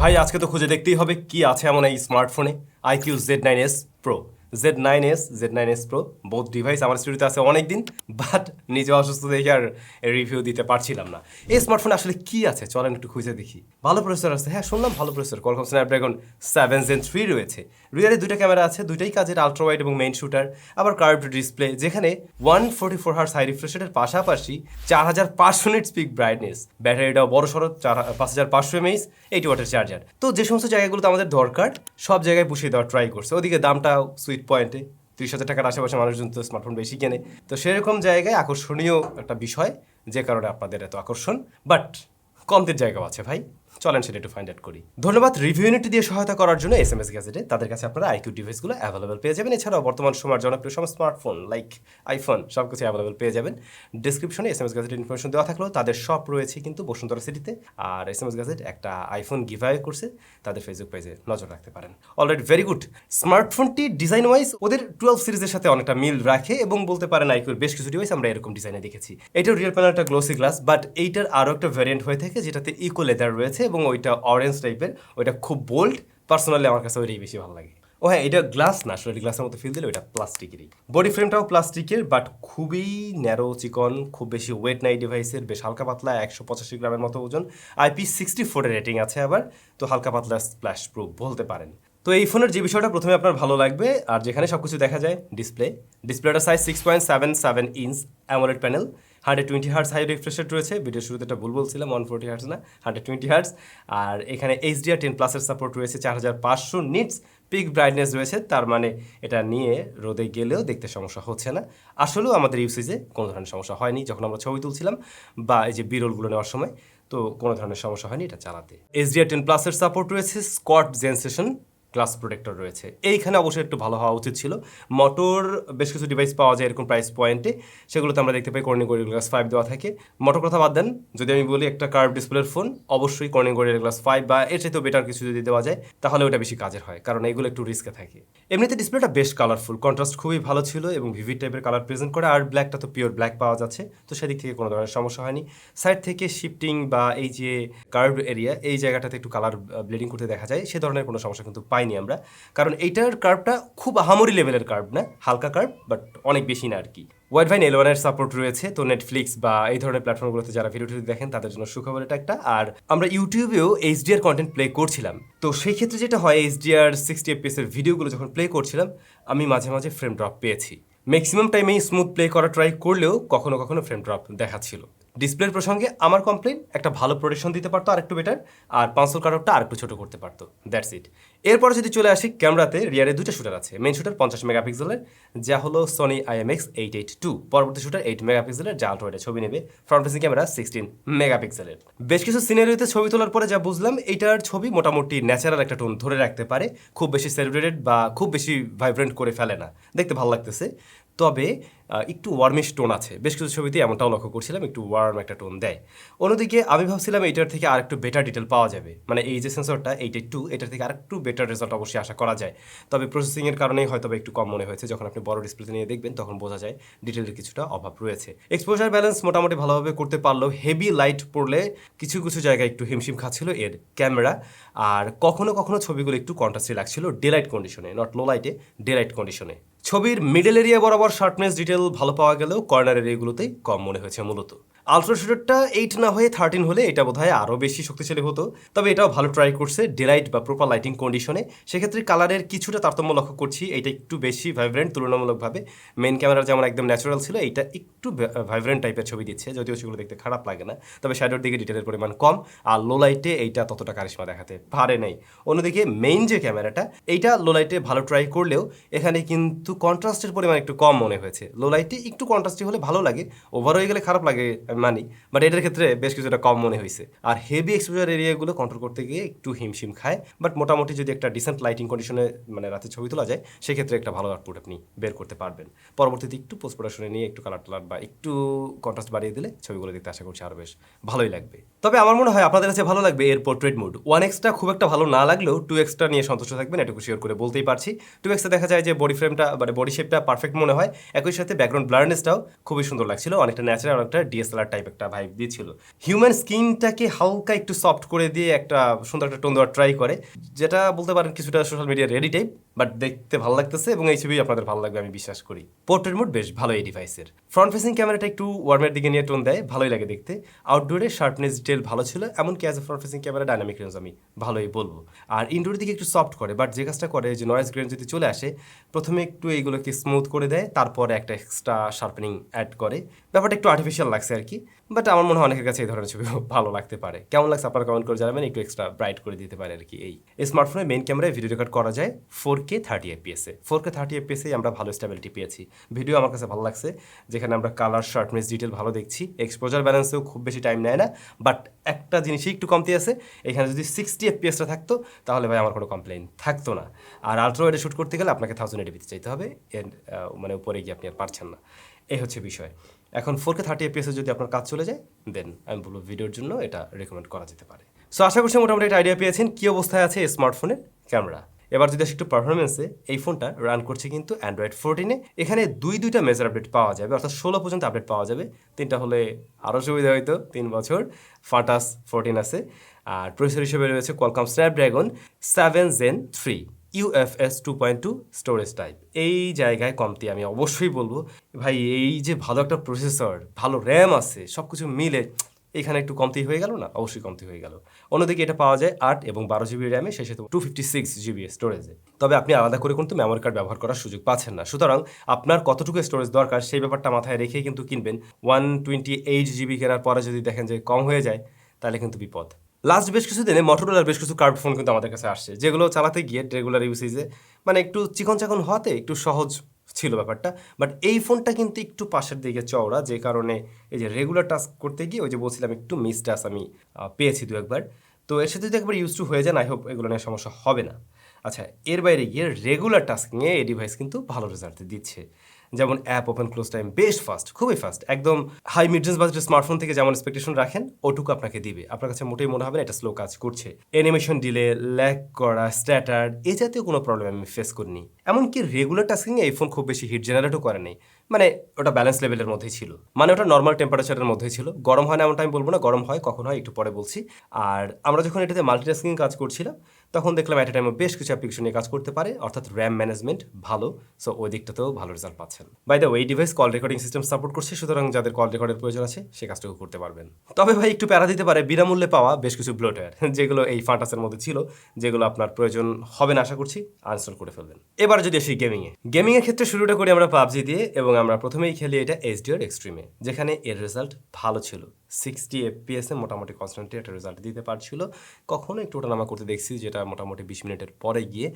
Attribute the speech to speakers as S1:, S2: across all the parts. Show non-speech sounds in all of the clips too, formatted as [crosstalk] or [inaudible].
S1: ভাই, আজকে তো খুঁজে দেখতেই হবে কি আছে এমন এই স্মার্টফোনে iQOO Z nine S pro Z nine S Z nine S pro বোধ ডিভাইস আমার স্টুডিওতে আছে অনেক দিন বাট নিজে অসুস্থ দেখে আর রিভিউ দিতে পারছিলাম না। এই স্মার্টফোনে আসলে কি আছে? চলেন একটু খুঁজে দেখি। ভালো প্রসেসর আছে। হ্যাঁ শুনলাম ভালো processor Qualcomm Snapdragon seven gen three রয়েছে। রিয়ারে দুইটা ক্যামেরা আছে, দুইটাই কাজের আলট্রা ওয়াইড এবং মেইন শুটার আবার কার্ভড ডিসপ্লে যেখানে one forty four hertz high রিফ্রেশের পাশাপাশি চার হাজার পাঁচশো নিট স্পিক ব্রাইটনেস ব্যাটারিটাও বড় সড়ো, চার, পাঁচ হাজার পাঁচশো এমএইচ এইটি ওয়াটের চার্জার তো যে সমস্ত জায়গাগুলোতে আমাদের দরকার, সব জায়গায় পুষিয়ে দেওয়ার ট্রাই করছে। ওদিকে দামটাও সুইট পয়েন্টে ত্রিশ হাজার টাকার আশেপাশে মানুষজন তো স্মার্টফোন বেশি কেনে। তো সেরকম জায়গায় আকর্ষণীয় একটা বিষয় যে কারণে আপনাদের এত আকর্ষণ। বাট কমদের জায়গাও আছে ভাই। চলেন সেটা একটু ফাইন্ড আউট করি। ধন্যবাদ রিভিউ ইউনিটি দিয়ে সহায়তা করার জন্য এস এম এস গ্যাজেটে তাদের কাছে আপনারা আইকিউ ডিভাইসগুলো অ্যাভেলেবল পেয়ে যাবেন। এছাড়াও বর্তমান সময়ের জনপ্রিয় সব স্মার্টফোন লাইক আইফোন সব কিছু অ্যাভেলেবল পেয়ে যাবেন। ডিসক্রিপশনে এস এম এস গ্যাজেটের ইনফরমেশন দেওয়া থাকলেও তাদের শপ রয়েছে কিন্তু বসুন্ধরা সিটিতে আর এস এম এস গ্যাজেট একটা আইফোন গিভআই করছে। তাদের ফেসবুক পেজে নজর রাখতে পারেন। অলরেডি ভেরি গুড স্মার্টফোনটি ডিজাইন ওয়াইজ ওদের টুয়েলভ সিরিজের সাথে অনেকটা মিল রাখে এবং বলতে পারেন আইকিউর বেশ কিছু ডিভাইস আমরা এরকম ডিজাইনে দেখেছি। এটাও রিয়েল প্যানেলটা গ্লোসি গ্লাস বাট এইটার আরও একটা ভ্যারিয়েন্ট হয়ে থাকে যেটাতে ইকো লেদার রয়েছে। এবং ওইটা অরেঞ্জ টাইপের ওইটা খুব বোল্ড পার্সোনালি আমার কাছে ওইটাই বেশি ভালো লাগে। ও হ্যাঁ এটা গ্লাস না, আসলে গ্লাসের মতো ফিল দিলে ওইটা প্লাস্টিকেরই বডি ফ্রেমটাও প্লাস্টিকের বাট খুবই ন্যারো চিকন, খুব বেশি ওয়েট নাই ডিভাইসের বেশ হালকা পাতলা, একশো পঁচাশি গ্রামের মতো ওজন। আইপি সিক্সটি ফোরের রেটিং আছে আবার, তো হালকা পাতলা স্প্ল্যাশ প্রুফ বলতে পারেন। তো এই ফোনের যে বিষয়টা প্রথমে আপনার ভালো লাগবে, আর যেখানে সব কিছু দেখা যায় ডিসপ্লে ডিসপ্লেটা size six point seven seven inch AMOLED panel hundred twenty hertz high রিফ্রেশের রয়েছে। ভিডিও শুরুতে একটা ভুল বলছিলাম ওয়ান ফোর্টি হার্স না হান্ড্রেড টোয়েন্টি হার্স আর এখানে এইচডিআর টেন প্লাসের সাপোর্ট রয়েছে, চার হাজার পাঁচশো নিটস পিক ব্রাইটনেস রয়েছে। তার মানে এটা নিয়ে রোদে গেলেও দেখতে সমস্যা হচ্ছে না। আসলেও আমাদের ইউসেজে কোনো ধরনের সমস্যা হয়নি, যখন আমরা ছবি তুলছিলাম বা এই যে বিরলগুলো নেওয়ার সময়, তো কোনো ধরনের সমস্যা হয়নি এটা চালাতে। এইচডিআর টেন প্লাসের সাপোর্ট রয়েছে স্কট জেনসেশন গ্লাস প্রোটেক্টর রয়েছে। এইখানে অবশ্যই একটু ভালো হওয়া উচিত ছিল। মোটর, বেশ কিছু ডিভাইস পাওয়া যায় এরকম প্রাইস পয়েন্টে সেগুলোতে আমরা দেখতে পাই কর্নিং গরিল গ্লাস ফাইভ দেওয়া থাকে। মোটর কথা বাদ দেন, যদি আমি বলি একটা কার্ভ ডিসপ্লের ফোন অবশ্যই কর্নিং গরিল গ্লাস ফাইভ বা এর চাইতেও বেটার কিছু যদি দেওয়া যায়, তাহলে ওটা বেশি কাজের হয়, কারণ এগুলো একটু রিস্কে থাকে। এমনিতে ডিসপ্লেটা বেশ কালারফুল কন্ট্রাস্ট খুবই ভালো ছিল এবং ভিভিড টাইপের কালার প্রেজেন্ট করে, আর ব্ল্যাকটা তো পিওর ব্ল্যাক পাওয়া যাচ্ছে। তো সেদিক থেকে কোনো ধরনের সমস্যা হয়নি। সাইড থেকে শিফটিং বা এই যে কার্ভ এরিয়া এই জায়গাটাতে একটু কালার ব্লিডিং করতে দেখা যায়, সে ধরনের কোনো সমস্যা কিন্তু পাইনি আমরা। কারণ এইটার কার্ভটা খুব আহামরি লেভেলের কার্ভ না, হালকা কার্ভ বাট অনেক বেশি না আর কি ওয়াইড ভাইন এলোয়ানের সাপোর্ট রয়েছে, তো নেটফ্লিক্স বা এই ধরনের প্ল্যাটফর্মগুলোতে যারা ভিডিও দেখেন, তাদের জন্য সুখবর এটা একটা। আর আমরা ইউটিউবেও এইচডিআর কন্টেন্ট প্লে করছিলাম। তো সেই ক্ষেত্রে যেটা হয় এইচডিআর সিক্সটি এর ভিডিওগুলো যখন প্লে করছিলাম, আমি মাঝে মাঝে ফ্রেম ড্রপ পেয়েছি। ম্যাক্সিমাম টাইমেই স্মুথ প্লে করা ট্রাই করলেও কখনো কখনো ফ্রেম ড্রপ দেখাচ্ছিল ডিসপ্লের প্রসঙ্গে আমার কমপ্লেন একটা ভালো প্রোটেকশন দিতে পারতো আরেকটু বেটার আর পাঁচশোর কারকটা আরেকটু ছোট করতে পারতো। দ্যাটস ইট এরপরে যদি চলে আসি, ক্যামেরাতে রিয়ারে দুটো শুটার আছে। মেন শুটার পঞ্চাশ মেগাপিক্সেলের যা হলো Sony IMX eight eight two পরবর্তী শুটার এইট মেগাপিক্সেলের যা আলট্রাওয়াইডে ছবি নেবে ফ্রন্ট ফেসিং ক্যামেরা সিক্সটিন মেগাপিক্সেলের বেশ কিছু সিনারিওতে ছবি তোলার পরে যা বুঝলাম, এইটার ছবি মোটামুটি ন্যাচারাল একটা টোন ধরে রাখতে পারে, খুব বেশি সেলিব্রেটেড বা খুব বেশি ভাইব্রেন্ট করে ফেলে না। দেখতে ভালো লাগতেছে। তবে একটু ওয়ার্মিশ টোন আছে। বেশ কিছু ছবিতে এমনটাও লক্ষ্য করছিলাম, একটু ওয়ার্ম একটা টোন দেয়। অন্যদিকে আমি ভাবছিলাম এইটার থেকে আরেকটু বেটার ডিটেল পাওয়া যাবে। মানে এই যে সেন্সরটা এইট টু এটার থেকে আরেকটু বেটার রেজাল্ট অবশ্যই আশা করা যায়। তবে প্রসেসিংয়ের কারণেই হয়তো একটু কম মনে হয়েছে। যখন আপনি বড় ডিসপ্লেতে নিয়ে দেখবেন, তখন বোঝা যায় ডিটেলের কিছুটা অভাব রয়েছে। এক্সপোজার ব্যালেন্স মোটামুটি ভালোভাবে করতে পারলেও হেভি লাইট পড়লে কিছু কিছু জায়গায় একটু হিমশিম খাচ্ছিল এর ক্যামেরা আর কখনো কখনো ছবিগুলো একটু কন্ট্রাস্টে লাগছিল ডে লাইট কন্ডিশনে নট লো লাইটে ডে লাইট কন্ডিশনে ছবির মিডল এরিয়া বরাবর শার্পনেস ডিটেল ভালো পাওয়া গেলেও কর্নার এরিয়াগুলোতেই কম মনে হয়েছে মূলত। আলট্রা শুটারটা এইট না হয়ে থার্টিন হলে এটা বোধহয় আরও বেশি শক্তিশালী হতো। তবে এটাও ভালো ট্রাই করছে ডেলাইট বা প্রপার লাইটিং কন্ডিশনে সেক্ষেত্রে কালারের কিছুটা তারতম্য লক্ষ্য করছি এটা একটু বেশি ভাইব্রেন্ট তুলনামূলকভাবে মেন ক্যামেরা যেমন একদম ন্যাচারাল ছিল, এইটা একটু ভাইব্রেন্ট টাইপের ছবি দিচ্ছে, যদিও সেগুলো দেখতে খারাপ লাগে না। তবে শ্যাডোর দিকে ডিটেলের পরিমাণ কম, আর লো লাইটে এইটা ততটা কারিশমা দেখাতে পারে নাই। অন্যদিকে মেইন যে ক্যামেরাটা এইটা লো লাইটে ভালো ট্রাই করলেও এখানে কিন্তু কন্ট্রাস্টের পরিমাণ একটু কম মনে হয়েছে। লো লাইটে একটু কন্ট্রাস্টি হলে ভালো লাগে ওভার হয়ে গেলে খারাপ লাগে মানি বাট এটার ক্ষেত্রে বেশ কিছুটা কম মনে হয়েছে। আর হেভি এক্সপোজার এরিয়াগুলো কন্ট্রোল করতে গিয়ে একটু হিমশিম খায় বাট মোটামুটি যদি একটা ডিসেন্ট লাইটিং কন্ডিশনে মানে রাতে ছবি তোলা যায়, সেক্ষেত্রে একটা ভালো আউটপুট আপনি বের করতে পারবেন। পরবর্তীতে একটু পোস্ট প্রোডাকশনে নিয়ে একটু কালার টালার বা একটু কন্ট্রাস্ট বাড়িয়ে দিলে ছবিগুলো দেখতে আশা করছি আরও বেশ ভালোই লাগবে। তবে আমার মনে হয় আপনাদের কাছে ভালো লাগবে এর পোর্ট্রেট মুড ওয়ান এক্সটা খুব একটা ভালো না লাগলেও টু এক্সটা নিয়ে সন্তুষ্ট থাকবেন, এটুকু শিওর করে বলতেই পারছি। টু এক্সে দেখা যায় যে বডি ফ্রেমটা মানে বডি শেপটা পারফেক্ট মনে হয়। একই সাথে ব্যাকগ্রাউন্ড ব্লারনেসটাও খুবই সুন্দর লাগছিল, অনেকটা ন্যাচারাল অনেকটা ডিএসএলআর ডিএসএলআর টাইপ একটা ভাইব দিয়েছিল। হিউম্যান স্কিনটাকে হালকা একটু সফট করে দিয়ে একটা সুন্দর একটা টোন দেওয়ার ট্রাই করে, যেটা বলতে পারেন কিছুটা social media ready type but দেখতে ভালো লাগতেছে এবং এই ছবি আপনাদের ভালো লাগবে, আমি বিশ্বাস করি। পোর্ট্রেট মোড বেশ ভালো এই ডিভাইসের ফ্রন্ট ফেসিং ক্যামেরাটা একটু ওয়ার্মের দিকে নিয়ে টোন দেয়, ভালোই লাগে দেখতে। আউটডোরে শার্পনেস ডিটেল ভালো ছিল, এমনকি as a front facing camera dynamic range আমি ভালোই বলব। আর ইনডোরের দিকে একটু সফট করে বাট যে কাজটা করে, যে নয়েজ গ্রেন যদি চলে আসে, প্রথমে একটু এইগুলোকে স্মুথ করে দেয়, তারপরে একটা এক্সট্রা শার্পেনিং অ্যাড করে। ব্যাপারটা একটু আর্টিফিশিয়াল লাগছে আর কি। বাট আমার মনে হয় অনেকের কাছে এই ধরনের ছবি [laughs] ভালো লাগতে পারে। কেমন লাগছে আপনারা কমেন্ট করে জানাবেন, একটু এক্সট্রা ব্রাইট করে দিতে পারে আর কি এই। স্মার্টফোনের মেন ক্যামেরায় ভিডিও রেকর্ড করা যায় ফোর কে থার্টি এফপিএসে ফোর কে থার্টি এফপিএসে আমরা ভালো স্টেবিলিটি পেয়েছি। ভিডিও আমার কাছে ভালো লাগছে, যেখানে আমরা কালার শার্টনেস ডিটেল ভালো দেখছি। এক্সপোজার ব্যালেন্সেও খুব বেশি টাইম নেয় না বাট একটা জিনিসই একটু কমতি আছে, এখানে যদি সিক্সটি এফপিএসটা থাকতো, তাহলে ভাই আমার কোনো কমপ্লেন থাকতো না। আর আলট্রা ওয়েডে শ্যুট করতে গেলে আপনাকে থাউজেন্ড এডিপিতে চাইতে হবে এর মানে উপরে গিয়ে আপনি আর পারছেন না। এই হচ্ছে বিষয়। এখন ফোর কে থার্টি এফপিএসে যদি আপনার কাজ চলে যায় দেন আমি বলব ভিডিওর জন্য এটা রেকমেন্ড করা যেতে পারে। সো আশা করছি মোটামুটি একটা আইডিয়া পেয়েছেন, কী অবস্থায় আছে স্মার্টফোনের ক্যামেরা এবার যদি আসি একটু পারফরমেন্সে এই ফোনটা রান করছে কিন্তু অ্যান্ড্রয়েড ফোরটিনে এখানে দুই, দুইটা মেজার আপডেট পাওয়া যাবে, অর্থাৎ ষোলো পর্যন্ত আপডেট পাওয়া যাবে। তিনটা হলে আরও সুবিধা হইতো, তিন বছর। ফাটাস ফোরটিন আছে। আর প্রসেসর হিসেবে রয়েছে Qualcomm Snapdragon seven Gen three UFS two point two storage type এই জায়গায় কমতি আমি অবশ্যই বলব। ভাই, এই যে ভালো একটা প্রসেসর ভালো র্যাম আছে সব কিছু মিলে এখানে একটু কমতি হয়ে গেল না? অবশ্যই কমতি হয়ে গেল। অন্যদিকে এটা পাওয়া যায় আট এবং বারো জিবি র্যামে সাথে টু ফিফটি সিক্স জিবি স্টোরেজে তবে আপনি আলাদা করে কিন্তু মেমোরি কার্ড ব্যবহার করার সুযোগ পাচ্ছেন না। সুতরাং আপনার কতটুকু স্টোরেজ দরকার সেই ব্যাপারটা মাথায় রেখেই কিন্তু কিনবেন। ওয়ান টোয়েন্টি এইট জিবি কেনার পরে যদি দেখেন যে কম হয়ে যায়, তাহলে কিন্তু বিপদ। লাস্ট বেশ কিছু দিনে মটোরোলার বেশ কিছু কার্ড ফোন কিন্তু আমাদের কাছে আসছে, যেগুলো চালাতে গিয়ে রেগুলার ইউসেজে মানে একটু চিকন চাকন হওয়াতে একটু সহজ ছিল ব্যাপারটা। বাট এই ফোনটা কিন্তু একটু পাশের দিকে চওড়া, যে কারণে এই যে রেগুলার টাস্ক করতে গিয়ে ওই যে বলছিলাম একটু মিস টাস আমি পেয়েছি দু একবার। তো এর সাথে যদি একবার ইউজ টু হয়ে যায় আই হোপ এগুলো নিয়ে সমস্যা হবে না। আচ্ছা এর বাইরে গিয়ে রেগুলার টাস্কিংয়ে এই ডিভাইস কিন্তু ভালো রেজাল্ট দিচ্ছে। যেমন অ্যাপ ওপেন ক্লোজ টাইম বেশ ফাস্ট খুবই ফাস্ট একদম হাই মিডরেঞ্জ বাজেটের স্মার্টফোন থেকে যেমন এক্সপেকটেশন রাখেন, ওটুকু আপনাকে দিবে। আপনার কাছে মোটেই মনে হবে না, এটা স্লো কাজ করছে। অ্যানিমেশন ডিলে ল্যাক করা স্ট্যাটার এ জাতীয় কোনো প্রবলেম আমি ফেস করিনি। এমনকি রেগুলার টাস্কিংয়ে এই ফোন খুব বেশি হিট জেনারেটও করে নেই। মানে ওটা ব্যালেন্স লেভেলের মধ্যেই ছিল। মানে ওটা নর্মাল টেম্পারেচারের মধ্যেই ছিল। গরম হয় না এমনটা আমি বলব না, গরম হয়, কখন হয় একটু পরে বলছি। আর আমরা যখন এটাতে মাল্টিটাস্কিং কাজ করছিলাম তখন দেখলাম একটা টাইমে বেশ কিছু অ্যাপ্লিকেশন নিয়ে কাজ করতে পারে, অর্থাৎ র্যাম ম্যানেজমেন্ট ভালো সো ওই দিকটাতেও ভালো রেজাল্ট পাচ্ছেন। বাই দ্য ওই device call recording system support করছে, সুতরাং যাদের কল রেকর্ডের প্রয়োজন আছে, সে কাজটুকু করতে পারবেন। তবে ভাই, একটু প্যারা দিতে পারে, বিনামূল্যে পাওয়া বেশ কিছু ব্লোটওয়্যার যেগুলো এই ফান্টাসের মধ্যে ছিল, যেগুলো আপনার প্রয়োজন হবে না আশা করছি আনস্টল করে ফেলবেন। এবার যদি আসি গেমিংয়ে গেমিংয়ের ক্ষেত্রে শুরুটা করি আমরা পাবজি দিয়ে, এবং আমরা প্রথমেই খেলি এটা এইচডিআর এক্সট্রিমে যেখানে এর রেজাল্ট ভালো ছিল। সিক্সটি এফপিএসে মোটামুটি কনস্ট্যান্টলি একটা রেজাল্ট দিতে পারছিল। কখনো একটু ওঠানামা করতে দেখছি, যেটা মোটামুটি বিশ মিনিটের পরে গিয়ে,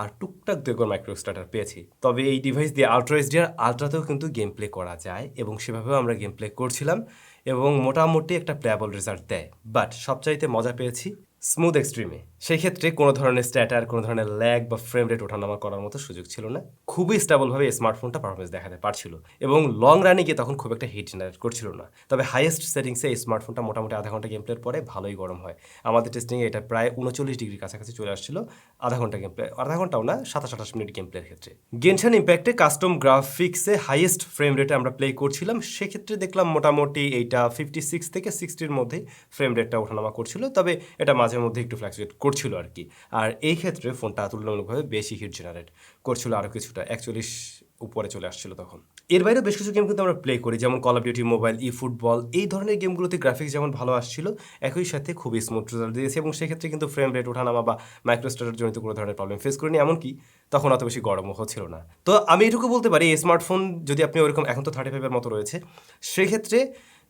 S1: আর টুকটাক দু একবার মাইক্রো স্টার্টার পেয়েছি। তবে এই ডিভাইস দিয়ে আলট্রা এইচডিআর আলট্রাতেও কিন্তু গেম প্লে করা যায় এবং সেভাবেও আমরা গেম প্লে করছিলাম এবং মোটামুটি একটা প্লেয়াবল রেজাল্ট দেয়। বাট সবচাইতে মজা পেয়েছি স্মুথ এক্সট্রিমে সেই ক্ষেত্রে কোনো ধরনের স্ট্যাটার কোনো ধরনের ল্যাগ বা ফ্রেম রেট ওঠানামা করার মতো সুযোগ ছিল না। খুবই স্টেবলভাবে এই স্মার্টফোনটা পারফরমেন্স দেখাতে পারছিল। এবং লং রানে গিয়ে তখন খুব একটা হিট জেনারেট করছিল না। তবে হাইয়েস্ট সেটিংসে এই স্মার্টফোনটা মোটামুটি আধা ঘণ্টা গেম প্লের পরে ভালোই গরম হয়। আমাদের টেস্টিংয়ে এটা প্রায় উনচল্লিশ ডিগ্রির কাছাকাছি চলে আসছিল আধা ঘণ্টা গেম প্লে আধা ঘন্টাও না, সাতাশ আঠাশ মিনিট গেম প্লের ক্ষেত্রে। গেনশন ইম্প্যাক্টে কাস্টম গ্রাফিক্সে হাইয়েস্ট ফ্রেম রেটে আমরা প্লে করছিলাম। সেক্ষেত্রে দেখলাম মোটামুটি এইটা ফিফটি সিক্স থেকে সিক্সটির মধ্যে ফ্রেম রেটটা ওঠানামা করছিল। তবে এটা মাঝে মধ্যে একটু ফ্ল্যাকচুয়েট করছিল আর কি। আর এই ক্ষেত্রে ফোনটা তুলনামূলকভাবে বেশি হিট জেনারেট করছিল আরও কিছুটা, একচল্লিশ উপরে চলে আসছিল তখন। এর বাইরেও বেশ কিছু গেম কিন্তু আমরা প্লে করি, যেমন Call of Duty Mobile eFootball এই ধরনের গেমগুলোতে গ্রাফিক্স যেমন ভালো আসছিল, একই সাথে খুবই স্মুথ রেজাল্ট দিয়েছে এবং সেক্ষেত্রে কিন্তু ফ্রেম রেট ওঠানামা বা মাইক্রোস্টারের জনিত কোনো ধরনের প্রবলেম ফেস করিনি, এমনকি তখন অত বেশি গরমও হচ্ছিল না। তো আমি এটুকু বলতে পারি, এই স্মার্টফোন যদি আপনি ওরকম এখন তো থার্টি ফাইভের মতো রয়েছে, সেক্ষেত্রে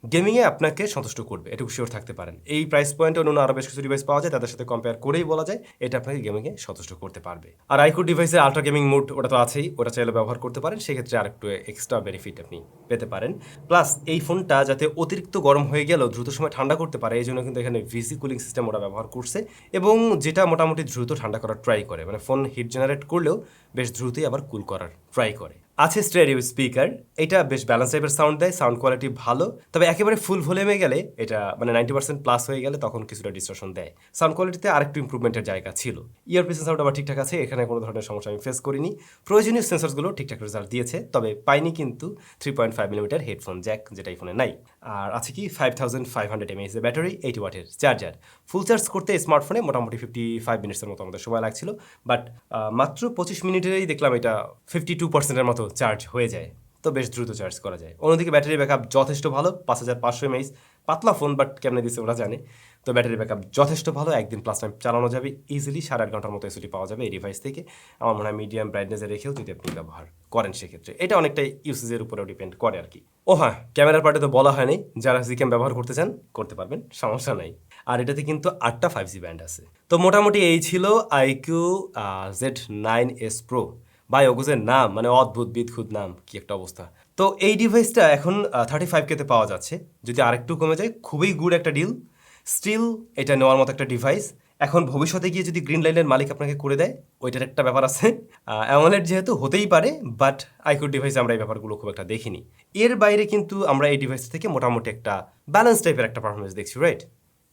S1: গেমিংয়ে আপনাকে সন্তুষ্ট করবে, এটুকু শিওর থাকতে পারেন। এই প্রাইস পয়েন্টে অন্য আরও বেশ কিছু ডিভাইস পাওয়া যায়, তাদের সাথে কম্পেয়ার করেই বলা যায়, এটা আপনাকে গেমিংয়ে সন্তুষ্ট করতে পারবে। আর আইকুড ডিভাইসের আলট্রা গেমিং মোড ওটা তো আছেই, ওটা চাইলে ব্যবহার করতে পারেন, সেক্ষেত্রে আরেকটু এক্সট্রা বেনিফিট আপনি পেতে পারেন। প্লাস এই ফোনটা যাতে অতিরিক্ত গরম হয়ে গেলেও দ্রুত সময় ঠান্ডা করতে পারে, এই জন্য কিন্তু এখানে ভিসি কুলিং সিস্টেম ওরা ব্যবহার করছে এবং যেটা মোটামুটি দ্রুত ঠান্ডা করার ট্রাই করে। মানে ফোন হিট জেনারেট করলেও বেশ দ্রুতই আবার কুল করার ট্রাই করে। আছে স্টেরিও স্পিকার। এটা বেশ ব্যালেন্স টাইপের সাউন্ড দেয় সাউন্ড কোয়ালিটি ভালো। তবে একেবারে ফুল ভলিউমে গেলে এটা মানে নাইনটি পার্সেন্ট প্লাস হয়ে গেলে তখন কিছুটা ডিস্ট্রাকশন দেয়। সাউন্ড কোয়ালিটিতে আরেকটু ইম্প্রুভমেন্টের জায়গা ছিল। ইয়ারপিস সাউন্ড আবার ঠিকঠাক আছে, এখানে কোনো ধরনের সমস্যা আমি ফেস করিনি। প্রয়োজনীয় সেন্সারসগুলো ঠিকঠাক রেজাল্ট দিয়েছে, তবে পাইনি কিন্তু three point five millimetre headphone jack যেটা ফোনে নাই। আর আছে কি five thousand five hundred mAh battery eight ওয়াটের চার্জার ফুল চার্জ করতে স্মার্টফোনে মোটামুটি ফিফটি ফাইভ মিনিটসের মতো আমাদের সময় লাগছিল। বাট মাত্র পঁচিশ মিনিটেরই দেখলাম এটা ফিফটি টু পার্সেন্টের মতো চার্জ হয়ে যায়, তো বেশ দ্রুত চার্জ করা যায়। অন্যদিকে ব্যাটারি ব্যাকআপ যথেষ্ট ভালো, পাঁচ হাজার পাঁচশো এমএইচ পাতলা ফোন বাট কেমনে দিচ্ছে ওরা জানে। তো ব্যাটারি ব্যাকআপ যথেষ্ট ভালো, একদিন প্লাস টাইম চালানো যাবে ইজিলি সাড়ে আট ঘণ্টার মতো এসওটি পাওয়া যাবে এই ডিভাইস থেকে। আমার মনে হয় মিডিয়াম ব্রাইটনেসে রেখেও যদি আপনি ব্যবহার করেন সেক্ষেত্রে। এটা অনেকটাই ইউসেজের উপরেও ডিপেন্ড করে আর কি। ও হ্যাঁ ক্যামেরার পার্টে তো বলা হয়নি, যারা জিক্যাম ব্যবহার করতে চান, করতে পারবেন, সমস্যা নাই। আর এটাতে কিন্তু আটটা ফাইভ জি ব্যান্ড আছে। তো মোটামুটি এই ছিল iQOO Z nine S Pro ভাই ওগুজের নাম মানে অদ্ভুত, বিদঘুত নাম, কি একটা অবস্থা। তো এই ডিভাইসটা এখন থার্টি ফাইভ কেতে পাওয়া যাচ্ছে। যদি আরেকটু কমে যায়, খুবই গুড একটা ডিল স্টিল এটা নেওয়ার মতো একটা ডিভাইস এখন ভবিষ্যতে গিয়ে যদি গ্রিন লাইনের মালিক আপনাকে করে দেয়, ওইটার একটা ব্যাপার আছে। অ্যামোলেড যেহেতু হতেই পারে বাট আইকোর ডিভাইসে আমরা এই ব্যাপারগুলো খুব একটা দেখিনি। এর বাইরে কিন্তু আমরা এই ডিভাইস থেকে মোটামুটি একটা ব্যালেন্স টাইপের একটা পারফরমেন্স দেখছি রাইট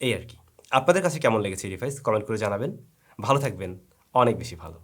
S1: এই আর কি। আপনাদের কাছে কেমন লেগেছে এই ডিভাইস কমেন্ট করে জানাবেন। ভালো থাকবেন। অনেক বেশি ভালো।